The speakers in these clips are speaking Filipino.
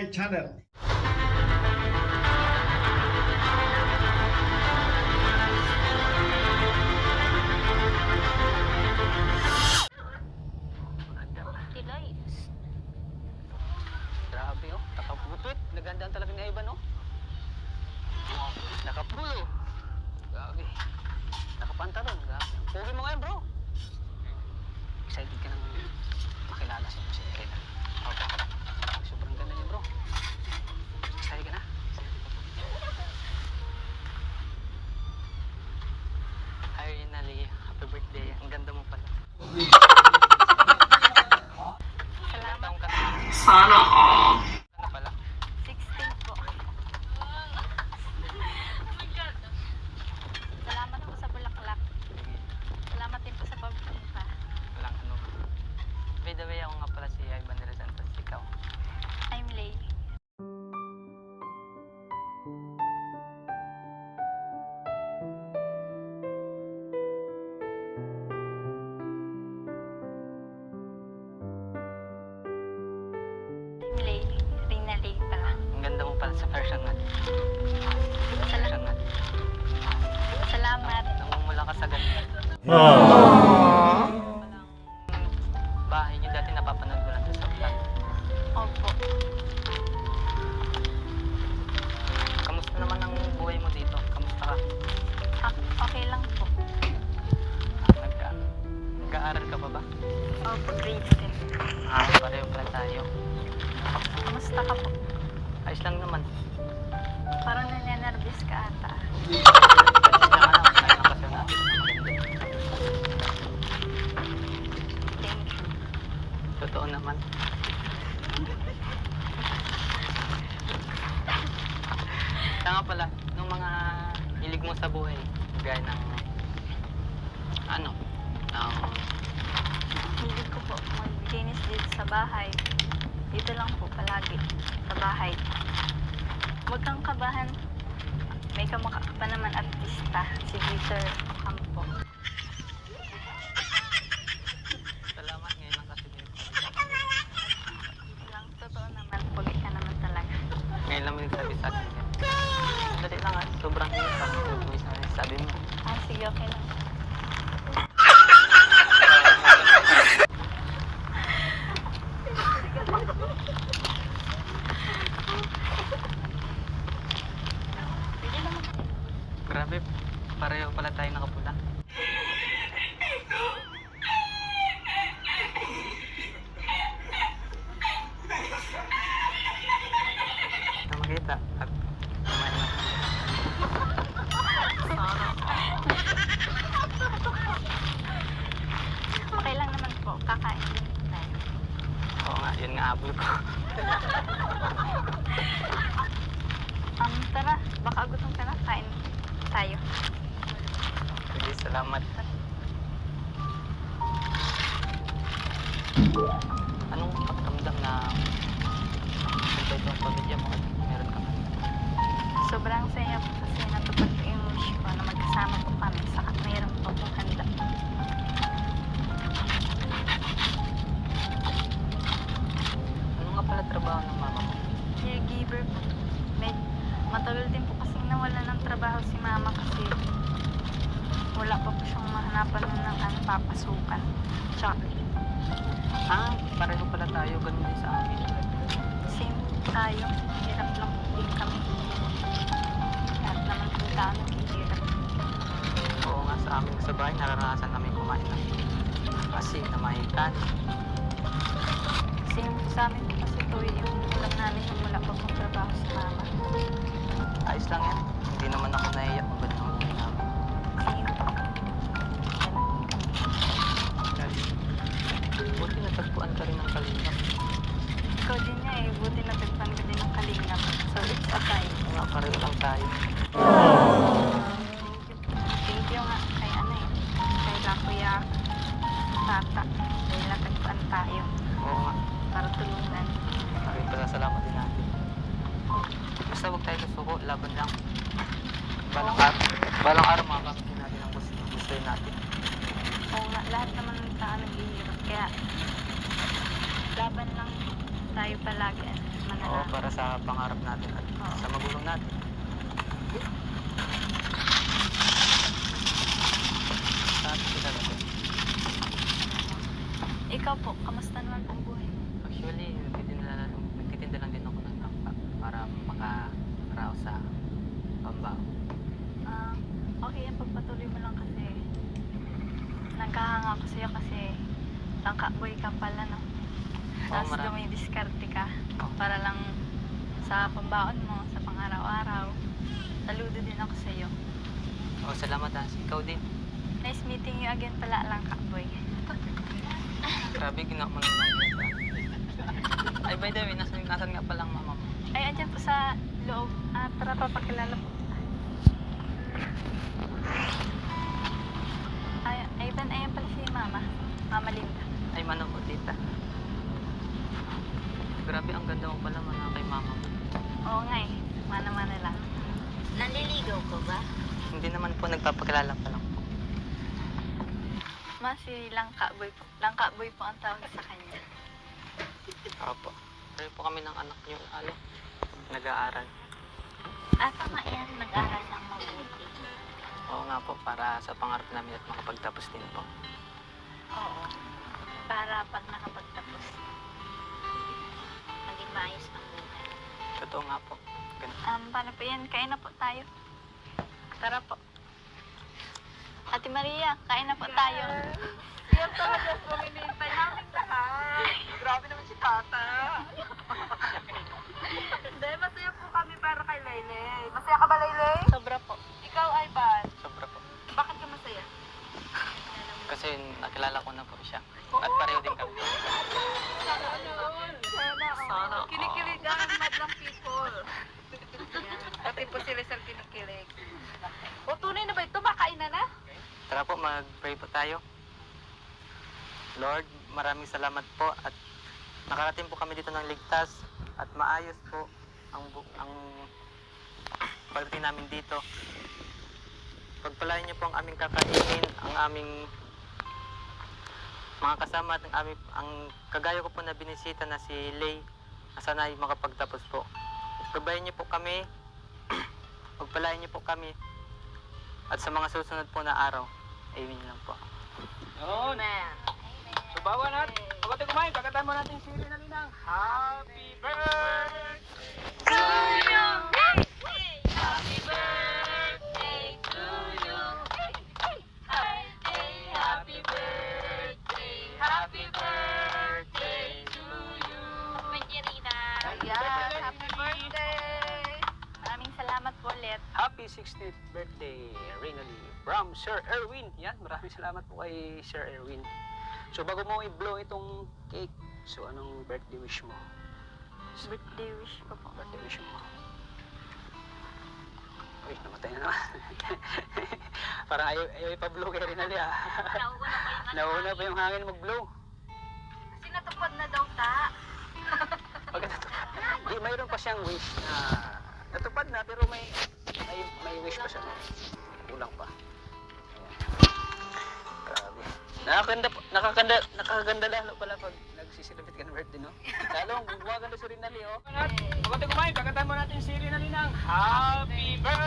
my channel. Birthday. Ang ganda mo pala. Sa personal. Personal. salamat. Namumula ka sa ganda. Palang naman. Kaya nga pala, nung mga hilig mo sa buhay, gaya ng ano, ng Hilig ko po maglinis dito sa bahay. Dito lang po palagi, sa bahay. Huwag kang kabahan. May kamukha pa naman artista, si Peter Campo. salamat ngayon lang kasi din. Lang, totoo naman, pugi ka naman talaga. Ngayon lang mo nagsabi sa akin. yan. Dali lang ah, sobrang hirap sa tutuwis na sabi mo. Ah, sige, okay lang. Pwede naman. Grabe, pareho pala tayo nakapula. Na makita at. Okay lang naman po, kakain tayo. Oo nga, yun nga habol ko. Um, tara, baka gutom ka na, kain tayo. Sige, salamat. Anong pakiramdam na ito itong pamilya mo at meron ka? Sobrang saya po kasi natupad ko yung wish ko na magkasama po kami sa mayroon bahay, naranasan namin kumain ng asin na mahikan. Po sa amin kasi po yung ulam namin yung wala pa pong trabaho si mama. Ayos lang yan. Hindi naman ako naiyak kung. Ganun din kami. Buti natagpuan ka rin ng kalingap. Ikaw din niya eh. Buti natagpan ka din ng kalingap. So, it's a time. Oo nga, pareho lang tayo. Thank Tata. Dahil natagpan tayo Oo nga, para tulungan. pareho pasasalamat din natin. Basta huwag tayo susuko, laban lang. Balang araw, balang araw makakapit natin ang gusto, gusto natin. Oo nga, lahat naman ng tao naghihirap. Kaya, laban lang tayo palagi. Oo, na. para sa pangarap natin at Oo. sa magulang natin. Sabi ko talaga. Ikaw po, kamusta naman pong buhay mo? Actually, nagtitinda, nagtitinda lang din ako ng tampa para makaraos sa pambao. Ah, okay yan, pagpatuloy mo lang kasi nagkahanga ko sa'yo kasi langka boy ka pala, no? Tapos marami. dumidiskarte ka para lang sa pambaon mo, sa pang-araw-araw. Saludo din ako sa'yo. Oh, salamat ah. Ikaw din. Nice meeting you again pala, langka boy. Grabe, ginawa mo lang ganito. Ay, by the way, nasan, nasan nga palang mama mo? Ay, andyan po sa loob. Ah, tara papakilala po. Ay, Ivan, ayan pala si Mama. Linda. Ay, manong po, tita. Grabe, ang ganda mo pala man kay mama mo. Oo nga eh. Mana-mana lang. Naliligaw ka ba? Hindi naman po nagpapakilala pa lang po. Ma, si Langka Boy po. Langka Boy po ang tawag sa kanya. Opo. Pero po kami ng anak niyo, ano, nag-aaral. Ah, tama yan. Nag-aral ng mabuti. Oo nga po, para sa pangarap namin at makapagtapos din po. Oo. Para pag nakapagtapos, maging maayos ang buhay. Totoo nga po. Ganun. Um, paano po yan? Kain na po tayo. Tara po. Ate Maria, kain na po tayo. Yan talaga po, hinihintay namin lahat. Grabe naman si Tata. Hindi, masaya po kami para kay Laylay. Masaya ka ba, Laylay? Sobra po. Ikaw, Ivan. Sobra po. Bakit ka masaya? Kasi nakilala ko na po siya. At pareho din kami. Sana all. Sana all. Kinikilig ang madlang people. Pati po si Rizal kinikilig. O, tunay na ba ito? Makain na na? Tara po, mag-pray po tayo. Lord, maraming salamat po at nakarating po kami dito ng ligtas at maayos po ang bu- ang pagdating namin dito. Pagpalain niyo po ang aming kakainin, ang aming mga kasama at ang aming ang kagaya ko po na binisita na si Lay na sana ay makapagtapos po. Gabayan niyo po kami, pagpalain niyo po kami at sa mga susunod po na araw. Amen lang po. Yun. Amen. So, bawa natin. Pagkatay kumain, pagkatay mo natin si Rina Linang. Happy birthday to you. Happy 60th birthday, Rinali, from Sir Erwin. Yan, maraming salamat po kay Sir Erwin. So, bago mo i-blow itong cake, so anong birthday wish mo? Birthday wish ko po. Birthday wish mo. Uy, namatay na naman. Parang ayaw, ayaw ipa-blow kay Rinali ah. Nauna pa yung hangin mag-blow. Kasi natupad na daw ta. Pag natupad. Di, mayroon pa siyang wish na natupad na pero may may, may wish pa siya. Kulang pa. Grabe. Nakakaganda, po- nakakaganda, lalo pala pag nagsisilabit ka ng birthday, no? Lalo, gumaganda si Rinali, oh. Pagkatay kumain, pagkatay mo natin si Rina Linang. Happy birthday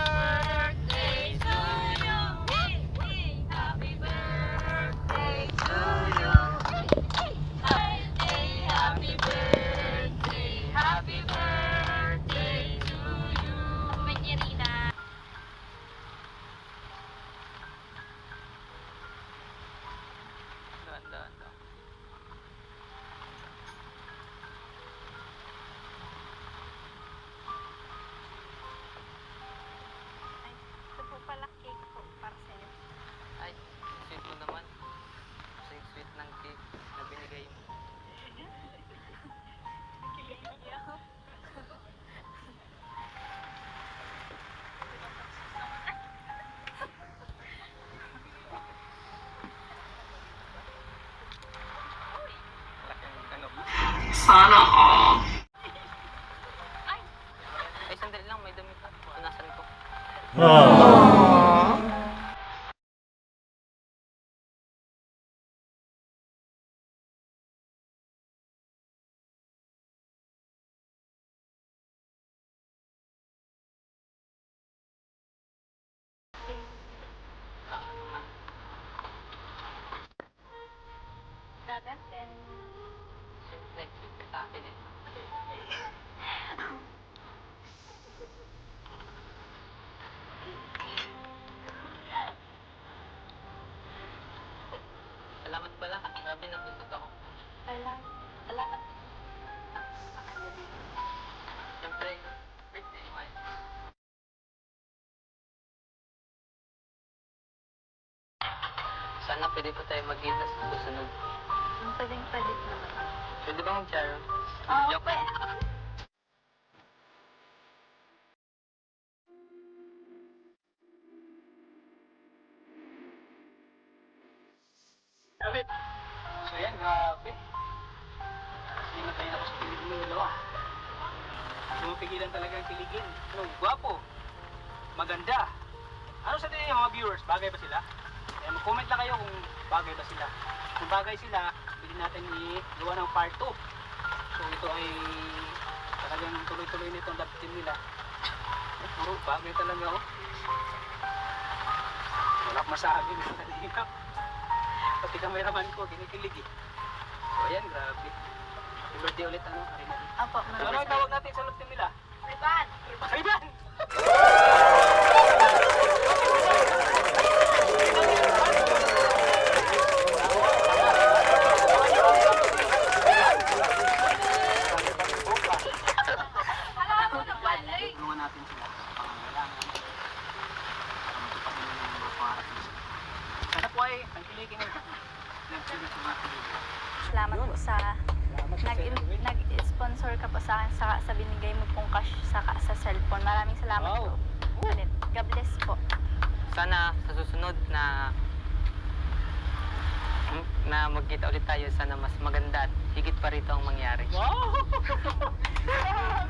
Sana all. Ay, sandali lang, may damit ako. Nasan ko? Grabe, nabutot ako. Alam, alam. Siyempre, birthday mo. Sana pwede pa tayo magkita sa susunod. Pwedeng palit naman. Pwede ba mag-charo? Oo, Joke. pwede. Hindi mo pigilan talaga ang kiligin. Ano, gwapo. Maganda. Ano sa tingin niyo mga viewers? Bagay ba sila? Kaya mag-comment lang kayo kung bagay ba sila. Kung bagay sila, pwede natin i-gawa ng part 2. So ito ay talagang tuloy-tuloy nitong love team nila. Eh, puro bagay talaga oh. Wala akong masabi kalingap. Pati kameraman ko, kinikilig eh. So ayan, grabe. Birthday ulit ano. Opo, So, ano ang tawag natin sa team nila? Riban. Kaiban! Alam mo na. Tulungan natin sila sa pangangailangan. Para matupad nila ng mga pangarap nila. Sana po ay ang nila. Kiligin. Salamat po sa nag nag-sponsor ka po sa akin sa, sa binigay mo pong cash sa, sa cellphone. Maraming salamat Wow. po. Ulit. God bless po. Sana sa susunod na na magkita ulit tayo sana mas maganda at higit pa rito ang mangyari. Wow!